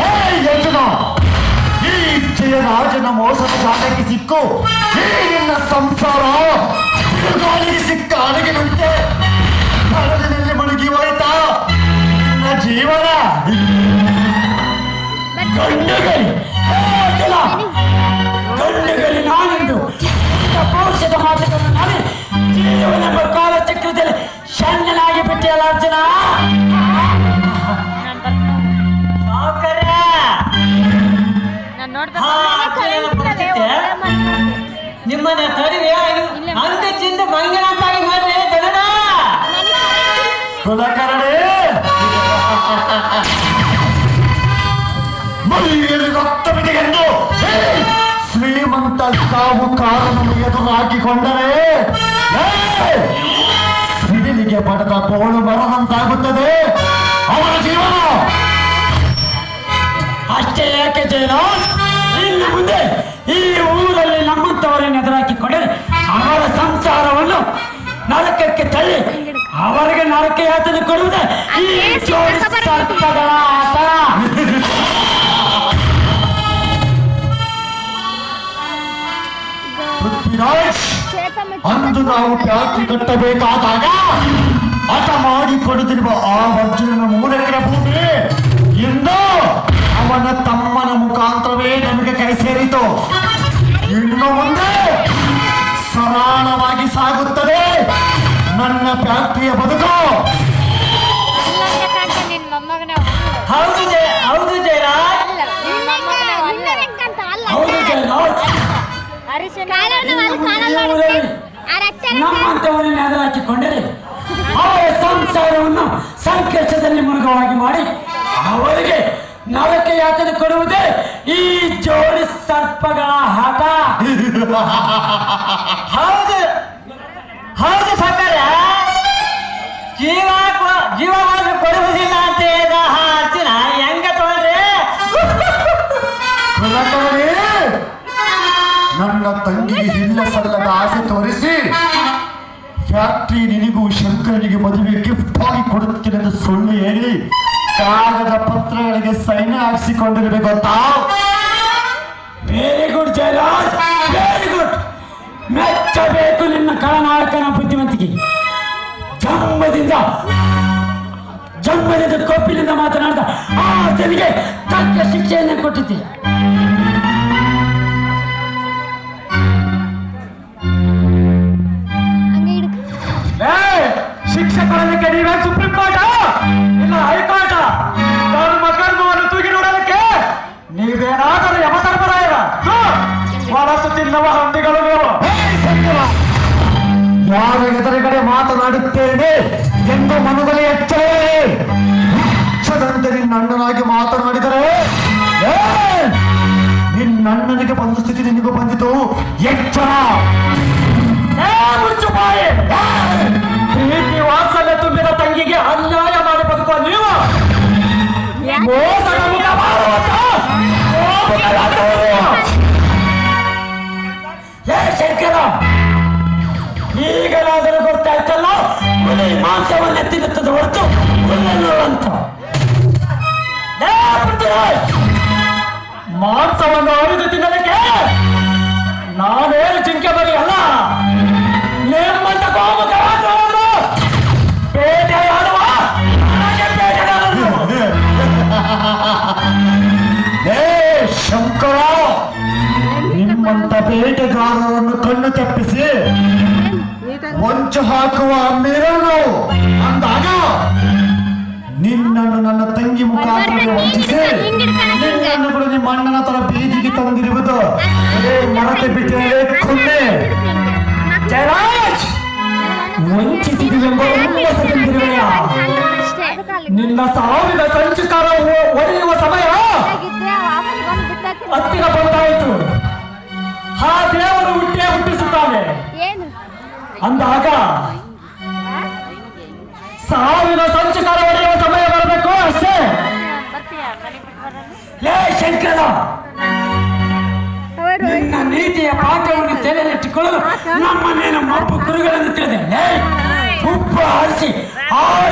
ಏ ಯಜ್ಞ ಈ ಜಯರಾಜನ ಮೋಸದ ಜಾಗಕ್ಕೆ ಸಿಕ್ಕು ಈ ನಿನ್ನ ಸಂಸಾರ ಬಿರುಗಾಳಿಗೆ ಸಿಕ್ಕ ಅಡಗಿನಂತೆ ಕಡಲಿನಲ್ಲಿ ಮುಳುಗಿ ಹೋಯ್ತಾ ನಿನ್ನ ಜೀವನ ಗಂಡುಗಲಿ ಏ ಅರ್ಜುನ ಗಂಡುಗಲಿ ನಾನೆಂದು ಇಂಥ ಪೌರುಷದ ಮಾತುಗಳನ್ನು ನಾನೇ ಜೀವನೆಂಬ ನಿಮ್ಮನ್ನ ತಡಿವೆ ಅಂತ ಮಾಡ್ರೆ ಕುಲಕರ್ಣಿ! ರಕ್ತವಿದೆ ಎಂದು ಶ್ರೀಮಂತ ಸಾಹುಕಾರನನ್ನು ಎದುರು ಹಾಕಿಕೊಂಡರೆ ಸಿಡಿಲಿಗೆ ಪಡೆದ ತೋಳು ಬರದಂತಾಗುತ್ತದೆ ನರಕಕ್ಕೆ ತಳ್ಳಿ ಅವರಿಗೆ ನರಕ ಯಾತನೆ ಕೊಡುವುದೇ ಈ ಜೋಡಿ ಸರ್ಪಗಳ ಆಟ. ಪೃಥ್ವಿರಾಜ್ ಅಂದು ನಾವು ಪ್ಯಾಕಿ ಕಟ್ಟಬೇಕಾದಾಗ ಹಠ ಮಾಡಿ ಕೊಡುತ್ತಿರುವ ಆ ಅರ್ಜುನನ ಮೂಲೆಕರ ಭೂಮಿ ನನ್ನ ಪ್ರಾಂತೀಯ ಬದುಕು. ಹೌದು ಹೌದು ಜಯರಾಜ್. ಹೌದು ಜಯರಾಜ್. ನಮ್ಮಂತವರನ್ನು ಎದುರಾಕಿಕೊಂಡರೆ ಅವರ ಸಂಸಾರವನ್ನು ಸಂಕಷ್ಟದಲ್ಲಿ ಮುಳುಗವಾಗಿ ಮಾಡಿ ಅವರಿಗೆ ನರಕ ಯಾತನೆ ಕೊಡುವುದೇ ಈ ಜೋಡಿ ಸರ್ಪಗಳ ಹಠ. ಹೌದು ಹೌದು ಜೀವ ಜೀವವನ್ನು ಕೊಡುವುದಿಲ್ಲ ಅಂತ ಹೇಳಿದ ಅರ್ಜುನ ಹೆಂಗ ತಗೊಂಡ್ರೆ? ನನ್ನ ತಂಗಿಗೆ ಇಲ್ಲ ಸಲ್ಲದ ಆಸೆ ತೋರಿಸಿ ಫ್ಯಾಕ್ಟ್ರಿ ನಿನಗೂ ಶಂಕರನಿಗೆ ಮದುವೆ ಗಿಫ್ಟ್ ಆಗಿ ಕೊಡುತ್ತೇನೆ ಎಂದು ಸುಳ್ಳು ಹೇಳಿ ಕಾಗದ ಪತ್ರಗಳಿಗೆ ಸೈನ್ ಹಾಕಿಸಿಕೊಂಡಿರಬೇಕು ಗೊತ್ತಾ very good Jayaraj very good ಮೆಚ್ಚಬೇಕು ನಿನ್ನ ಕಳನಾಯಕನ ಬುದ್ಧಿವಂತಿಕೆ ಜನ್ಮದಿಂದ ಜನ್ಮದಿಂದ ಕೊಪ್ಪಿನಿಂದ ಮಾತನಾಡಿದ ಆ ಜನಗೆ ತಕ್ಕ ಶಿಕ್ಷೆಯನ್ನು ಕೊಟ್ಟಿದ್ದೆ. ಶಿಕ್ಷೆ ಶಿಕ್ಷಕರನ್ನು ನೀವೇ ಸುಪ್ರೀಂ ಕೋರ್ಟ್? ಇಲ್ಲ ಹೈಕೋರ್ಟ್? ಧರ್ಮ ಕರ್ಮವನ್ನು ತೂಗಿ ನೋಡಲಿಕ್ಕೆ ನೀವೇನಾದರೂ ಯಮಧರ್ಮರಾಯರ? ಹೊರತು ತಿನ್ನುವ ಹಂದಿಗಳು ಯಾರ ಎದುರುಗಡೆ ಮಾತನಾಡುತ್ತೇನೆ ಎಂದು ಮನದಲ್ಲಿ ಎಚ್ಚರೇ ಹುಚ್ಚದಂತೆ ನಿನ್ನ ಅಣ್ಣನಾಗಿ ಮಾತನಾಡಿದರೆ ಏ, ನಿನ್ನ ಅಣ್ಣನಿಗೆ ಬಂದ ಸ್ಥಿತಿ ನಿನಗೂ ಬಂದಿತು. ಎಚ್ಚರ. ಪ್ರೀತಿ ವಾತ್ಸಲ್ಯ ತುಂಬಿದ ತಂಗಿಗೆ ಅನ್ಯಾಯ ಮಾಡಿ ಬದುಕುವ ನೀವು. ಏ ಶಂಕರ ಈಗಲಾದರೂ ಗೊತ್ತಾಯ್ತಲ್ಲ? ಮನೆ ಮಾಂಸವನ್ನೇ ತಿನ್ನುತ್ತದೆ ಹೊರತು ಅಂತ. ಮಾಂಸವನ್ನು ಅವರಿದು ತಿನ್ನಲಿಕ್ಕೆ ನಾನೇನು ಬೇಟೆಗಾರರು. ಏ, ಶಂಕರ, ನಿಮ್ಮಂತ ಬೇಟೆಗಾರರನ್ನು ಕಣ್ಣು ತಪ್ಪಿಸಿ ಹೊಂಚು ಹಾಕುವ ಮೆರನು ಅಂದಾಗ ನಿನ್ನನ್ನು ನನ್ನ ತಂಗಿ ಮುಖಾಂತರ ವಂಚಿಸಿ. ನಿನ್ನನ್ನು ಕೂಡ ನಿಮ್ಮ ಅಣ್ಣನ ತರ ಬೀದಿಗೆ ತಂದಿರುವುದು. ಮರತೆ ಬಿಟ್ಟರೆ ಕೊನ್ನೆ ಜಯರಾಜ್! ವಂಚಿಸಿದೆಂಬ ಉಲ್ಲಾಸದಿಂದಿರುವೆಯ ನಿನ್ನ ಸಾವಿನ ಸಂಚಿಕಾರ ಅಂದಾಗ ಸಾವಿನ ಸಂಚಿಕಾರ ಒಡೆಯುವ ಸಮಯ ಬರಬೇಕು ಅಷ್ಟೇ. ಲೇ ಶಂಕರ ನಿನ್ನ ನೀತಿಯ ಪಾಠವನ್ನು ತಲೆಯಲ್ಲಿಟ್ಟುಕೊಳ್ಳಲು ನಮ್ಮನ್ನೇನು ಮಬ್ಬು ಗುರುಗಳನ್ನು ತಿಳಿದೆ. ಉಪ್ಪು ಹರಿಸಿ ಆಳ